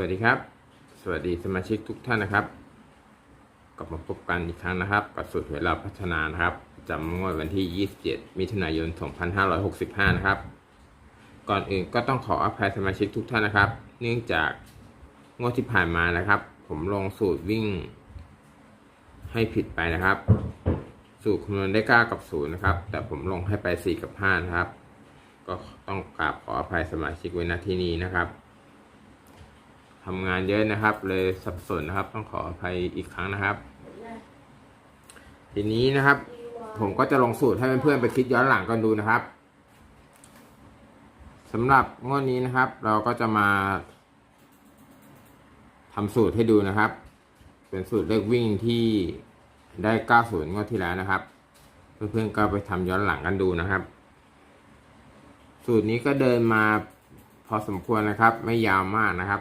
วัสดีครับ สวัสดีสมาชิกทุกท่านนะครับ กลับมาพบกันอีกครั้งนะครับ กับสูตรเวลาพัฒนานะครับจำงวดวันที่ 27 มิถุนายน 2565 นะครับ ก่อนอื่นก็ต้องขออภัยสมาชิกทุกท่านนะครับ เนื่องจากงวดที่ผ่านมานะครับ ผมลงสูตรวิ่ง ให้ผิดไปนะครับ สูตรคำนวณได้ 9 กับ 0 นะครับ แต่ผมลงให้ไป 4 กับ 5 นะครับ ก็ต้องกราบขออภัยสมาชิกไว้ณที่นี้นะครับ ทำงานเยอะนะครับ เลยสับสนนะครับ ต้องขออภัยอีกครั้งนะครับ ทีนี้นะครับ ผมก็จะลงสูตรให้เพื่อนๆไปคิดย้อนหลังกันดูนะครับสำหรับงวดนี้นะครับ เราก็จะมาทำสูตรให้ดูนะครับ เป็นสูตรเลขวิ่งที่ได้ 90 งวดที่แล้วนะครับ เพื่อนๆก็ไปทำย้อนหลังกันดูนะครับ สูตรนี้ก็เดินมาพอสมควรนะครับ ไม่ยาวมากนะครับ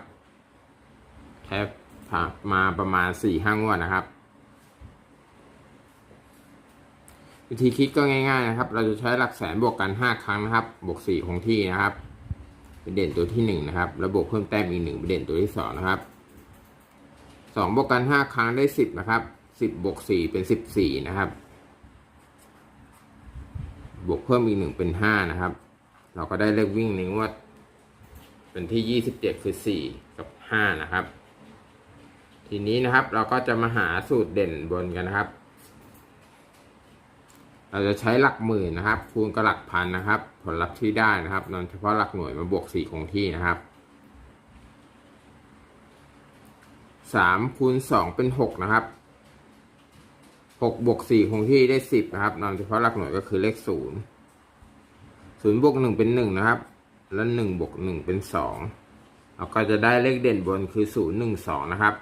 แค่ผ่านมาประมาณสี่ห้างวดนะครับ วิธีคิดก็ง่าย ๆ นะครับ เราจะใช้หลักแสนบวกกันห้าครั้งนะครับ บวกสี่คงที่นะครับเป็นเด่นตัวที่หนึ่งนะครับ แล้วบวกเพิ่มแต้มอีกหนึ่งเป็นเด่นตัวที่สองนะครับสองบวกกันห้าครั้งได้สิบนะครับสิบบวกสี่เป็นสิบสี่นะครับ บวกเพิ่มอีกหนึ่งเป็นห้านะครับ เราก็ได้เลขวิ่งในงวดเป็นที่ยี่สิบเจ็ดคือสี่กับห้านะครับ ทีนี้นะครับเราก็จะมาหาสูตรเด่นบนกันนะครับ เราจะใช้หลักหมื่นนะครับ คูณกับหลักพันนะครับ ผลลัพธ์ที่ได้นะครับนำเฉพาะหลักหน่วยมาบวกสี่คงที่นะครับสามคูณสองเป็นหกนะครับหกบวกสี่คงที่ได้สิบนะครับนำเฉพาะหลักหน่วยก็คือเลขศูนย์ศูนย์บวกหนึ่งเป็นหนึ่งนะครับ แล้วหนึ่งบวกหนึ่งเป็นสองเราก็จะได้เลขเด่นบนคือศูนย์หนึ่งสองนะครับ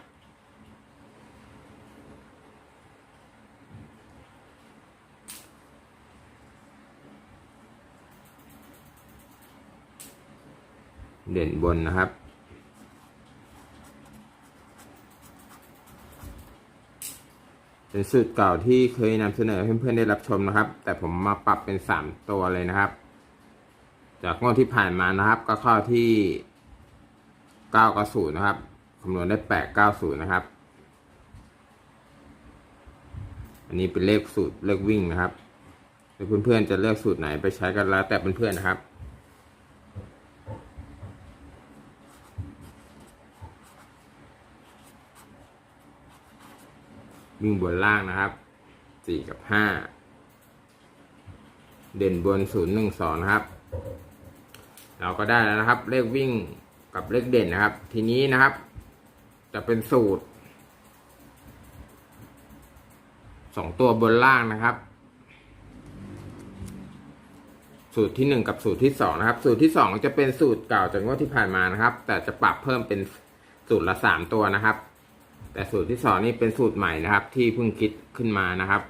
เด่นบนนะครับ เป็นสูตรเก่าที่เคยนำเสนอให้เพื่อนๆได้รับชมนะครับ แต่ผมมาปรับเป็นสามตัวเลยนะครับ จากงวดที่ผ่านมานะครับ ก็เข้าที่เก้ากับศูนย์นะครับคำนวณได้แปดเก้าศูนย์นะครับ อันนี้เป็นเลขสูตรเลขวิ่งนะครับเพื่อนๆจะเลือกสูตรไหนไปใช้กันแล้วแต่เพื่อนๆนะครับ วิ่งบนล่างนะครับสี่กับห้าเด่นบนศูนย์หนึ่งสองนะครับ เราก็ได้แล้วนะครับ เลขวิ่งกับเลขเด่นนะครับ ทีนี้นะครับ จะเป็นสูตรสองตัวบนล่างนะครับ สูตรที่หนึ่งกับสูตรที่สองนะครับ สูตรที่สองจะเป็นสูตรเก่าจากงวดที่ผ่านมานะครับ แต่จะปรับเพิ่มเป็นสูตรละสามตัวนะครับ แต่สูตรที่สองนี่เป็นสูตรใหม่นะครับ ที่เพิ่งคิดขึ้นมานะครับ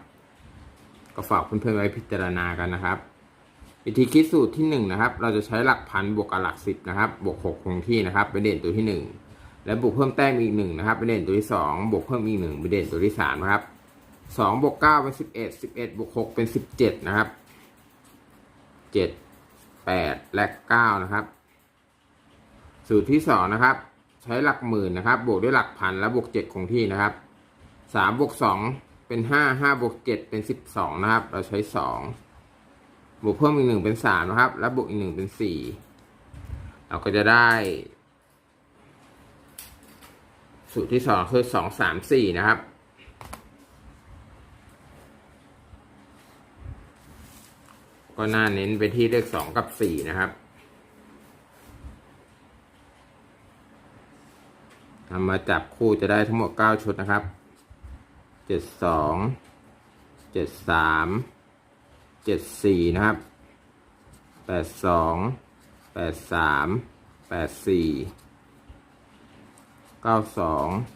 ก็ฝากเพื่อนๆไว้พิจารณากันนะครับ วิธีคิดสูตรที่หนึ่งนะครับ เราจะใช้หลักพันบวกกับหลักสิบนะครับ บวกหกคงที่นะครับเป็นเด่นตัวที่หนึ่งและบวกเพิ่มแต้มอีกหนึ่งนะครับเป็นเด่นตัวที่สองบวกเพิ่มอีกหนึ่งเป็นเด่นตัวที่สามนะครับสองบวกเก้าเป็นสิบเอ็ดสิบเอ็ดบวกหกเป็นสิบเจ็ดนะครับเจ็ดแปดและเก้านะครับ สูตรที่สองนะครับ ใช้หลักหมื่นนะครับ บวกด้วยหลักพันและบวกเจ็ดคงที่นะครับสามบวกสองเป็นห้าห้าบวกเจ็ดเป็นสิบสองนะครับ เราใช้สองบวกเพิ่มอีกหนึ่งเป็นสามนะครับ และบวกอีกหนึ่งเป็นสี่เราก็จะได้ สูตรที่สองคือสองสามสี่นะครับก็น่าเน้นไปที่เลขสองกับสี่นะครับ นำมาจับคู่จะได้ทั้งหมด 9 ชุดนะครับ 72 73 74 นะครับ 82 83 84 92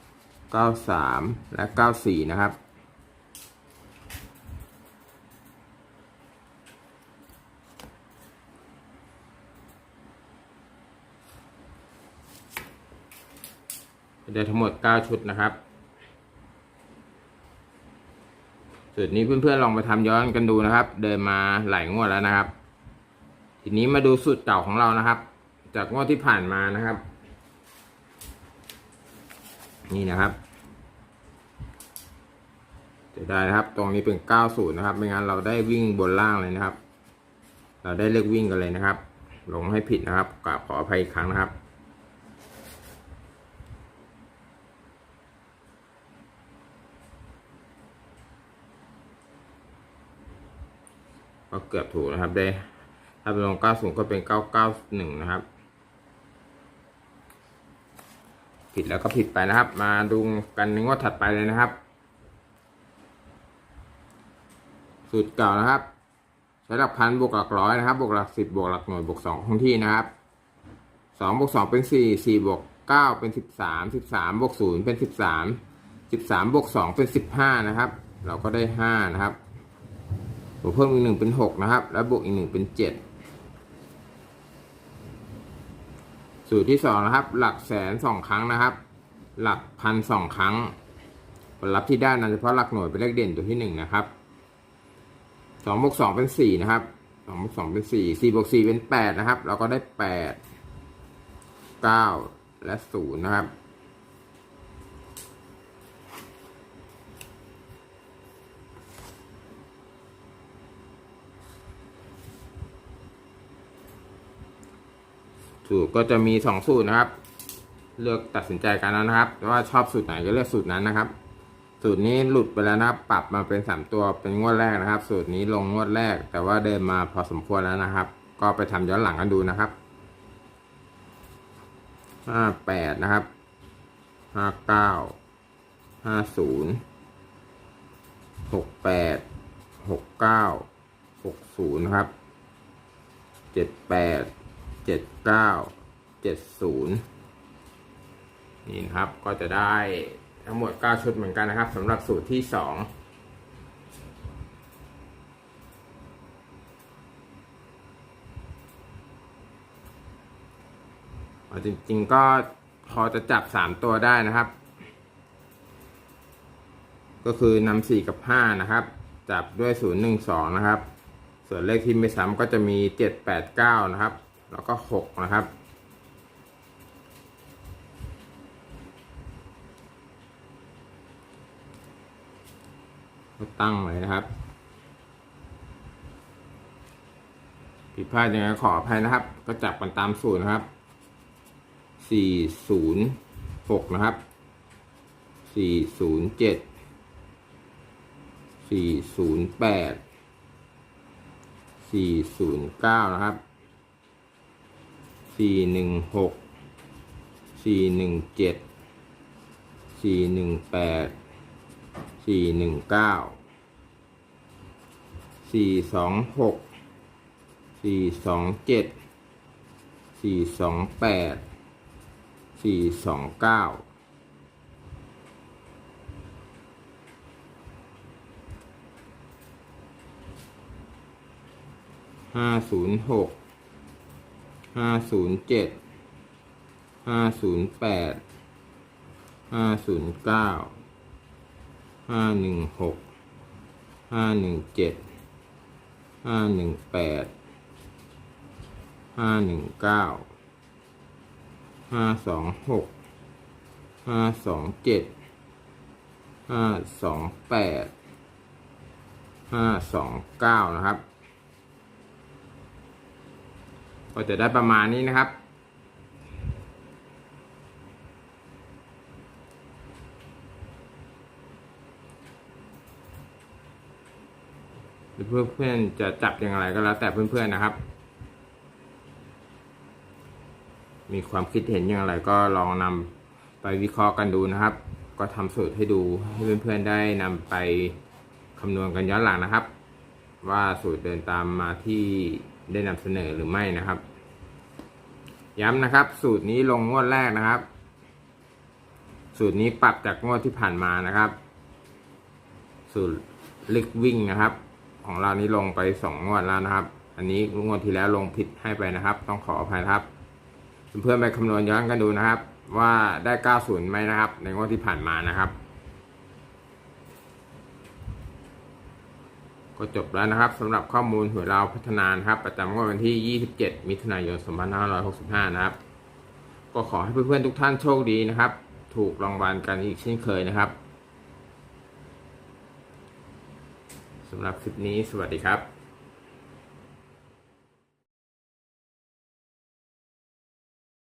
93 และ 94 นะครับ ได้ทั้งหมด 9 ชุดนะครับสูตรนี้เพื่อนๆลองไปทำย้อนกันดูนะครับ เดินมาหลายงวดแล้วนะครับ ทีนี้มาดูสูตรเก่าของเรานะครับ จากงวดที่ผ่านมานะครับ นี่นะครับจะได้นะครับ ตรงนี้เป็น90นะครับ ไม่งั้นเราได้วิ่งบนล่างเลยนะครับ เราได้เลือกวิ่งกันเลยนะครับลงให้ผิดนะครับกราบขออภัยอีกครั้งนะครับ ก็เกือบถูกนะครับ ได้ถ้าเป็นลง90ก็เป็น991นะครับ ผิดแล้วก็ผิดไปนะครับ มาดูกันในงวดถัดไปเลยนะครับ สูตรเก่านะครับ ใช้หลักพันบวกหลักร้อยนะครับบวกหลักสิบบวกหลักหน่วยบวกสองคงที่นะครับสองบวกสองเป็นสี่สี่บวกเก้าเป็นสิบสามสิบสามบวกศูนย์เป็นสิบสามสิบสามบวกสองเป็นสิบห้านะครับ เราก็ได้ห้านะครับบ วกเพิ่มอีกหนึ่งเป็นหกนะครับ แล้วบวกอีกหนึ่งเป็นเจ็ดสูตรที่สองนะครับ หลักแสนสองครั้งนะครับ หลักพันสองครั้งผลลัพธ์ที่ได้นั้นเฉพาะหลักหน่วยเป็นเลขเด่นตัวที่หนึ่งนะครับสองบวกสองเป็นสี่นะครับสองบวกสองเป็นสี่สี่บวกสี่เป็นแปดนะครับ เราก็ได้แปดเก้าและศูนย์นะครับ สูตรก็จะมีสองสูตรนะครับ เลือกตัดสินใจกันแล้วนะครับว่าชอบสูตรไหนก็เลือกสูตรนั้นนะครับ สูตรนี้หลุดไปแล้วนะครับ ปรับมาเป็นสามตัวเป็นงวดแรกนะครับ สูตรนี้ลงงวดแรก แต่ว่าเดินมาพอสมควรแล้วนะครับ ก็ไปทำย้อนหลังกันดูนะครับห้าแปดนะครับห้าเก้าห้าศูนย์หกแปดหกเก้าหกศูนย์ครับเจ็ดแปด เจ็ดเก้าเจ็ดศูนย์นี่นะครับก็จะได้ทั้งหมด9ชุดเหมือนกันนะครับสำหรับสูตรที่2อาจริงๆก็พอจะจับ3ตัวได้นะครับ ก็คือนำ4กับ5นะครับ จับด้วย0 1 2นะครับ ส่วนเลขที่ไม่ซ้ำก็จะมี7 8 9นะครับ แล้วก็6นะครับก็ตั้งไว้นะครับผิดพลาดยังไงขออภัยนะครับ ก็จับกันตามสูตรนะครับ สี่ศูนย์หกนะครับ สี่ศูนย์เจ็ด สี่ศูนย์แปด สี่ศูนย์เก้านะครับ สี่หนึ่งหกสี่หนึ่งเจ็ดสี่หนึ่งแปดสี่หนึ่งเก้าสี่สองหกสี่สองเจ็ดสี่สองแปดสี่สองเก้าห้าศูนย์หก ห้าศูนย์เจ็ดห้าศูนย์แปดห้าศูนย์เก้าห้าหนึ่งหกห้าหนึ่งเจ็ดห้าหนึ่งแปดห้าหนึ่งเก้าห้าสองหกห้าสองเจ็ดห้าสองแปดห้าสองเก้านะครับ ก็จะได้ประมาณนี้นะครับ หรือเพื่อนๆจะจับอย่างไรก็แล้วแต่เพื่อนๆนะครับ มีความคิดเห็นอย่างไรก็ลองนำไปวิเคราะห์กันดูนะครับ ก็ทำสูตรให้ดูให้เพื่อนๆได้นำไปคำนวณกันย้อนหลังนะครับ ว่าสูตรเดินตามมาที่ ได้นำเสนอหรือไม่นะครับ ย้ำนะครับ สูตรนี้ลงงวดแรกนะครับ สูตรนี้ปรับจากงวดที่ผ่านมานะครับ สูตรล็กวิ่งนะครับ ของเรานี้ลงไปสองงวดแล้วนะครับ อันนี้งวดที่แล้วลงผิดให้ไปนะครับ ต้องขออภัยครับ เพื่อนๆไปคำนวณย้อนกันดูนะครับ ว่าได้ 90ไหมนะครับ ในงวดที่ผ่านมานะครับ ก็จบแล้วนะครับสำหรับข้อมูลหวยเราวพัฒนานะครับ ประจำงวดวันที่ 27 มิถุนายน 2565 นะครับ ก็ขอให้เพื่อนๆทุกท่านโชคดีนะครับ ถูกรางวัลกันอีกเช่นเคยนะครับสำหรับคลิปนี้สวัสดีครับ